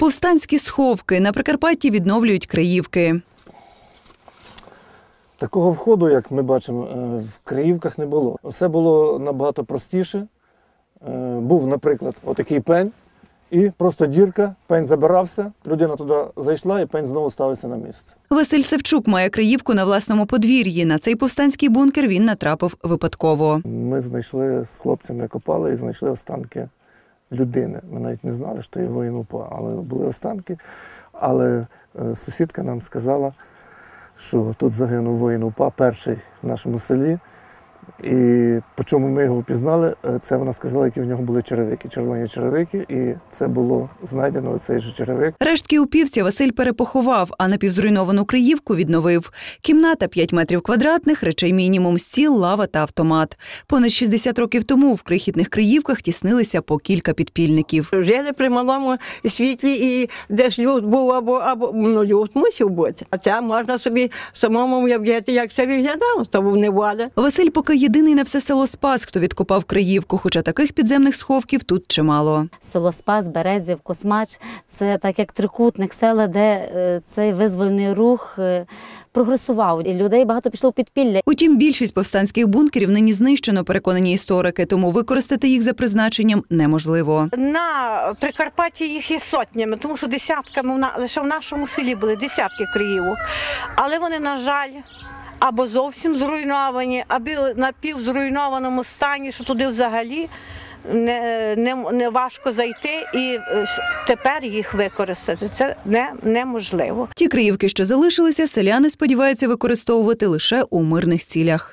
Повстанські сховки на Прикарпатті відновлюють Криївки. Такого входу, як ми бачимо, е, в Криївках не було. Все було набагато простіше. Е, Був, наприклад, отакий пень, і просто дірка, пень забирався, людина туди зайшла, і пень знову ставився на місце. Василь Севчук має Криївку на власному подвір'ї. На цей повстанський бункер він натрапив випадково. Ми знайшли з хлопцями копали і знайшли останки людини. Ми навіть не знали, що є воїн УПА, але були останки. Але е, сусідка нам сказала, що тут загинув воїн УПА, перший в нашому селі. І по чому ми його впізнали, е, це вона сказала, які в нього були черевики, червоні черевики, і це було знайдено цей же черевик. Рештки упівця Василь перепоховав, а напівзруйновану Криївку відновив. Кімната 5 метрів квадратних, речей мінімум, стіл, лава та автомат. Понад 60 років тому в крихітних Криївках тіснилися по кілька підпільників. Жили при малому світлі, і де ж люд був або, або ну, люд мусив бути. А це можна собі самому уявляти, як це виглядало, то був неваля. Василь поки єдиний на все село Спас, хто відкопав Криївку, хоча таких підземних сховків тут чимало. Село Спас, Березів, Космач це так як трикутник села, де е, цей визвольний рух е, прогресував. І людей багато пішло в підпілля. Утім, більшість повстанських бункерів нині знищено, переконані історики, тому використати їх за призначенням неможливо. На Прикарпатті їх є сотнями, тому що десятками в на- лише в нашому селі були десятки криївок. Але вони, на жаль, або зовсім зруйновані, або на півзруйнованому стані, що туди взагалі не, не, не важко зайти і е, тепер їх використати. Це не, неможливо. Ті Криївки, що залишилися, селяни сподіваються використовувати лише у мирних цілях.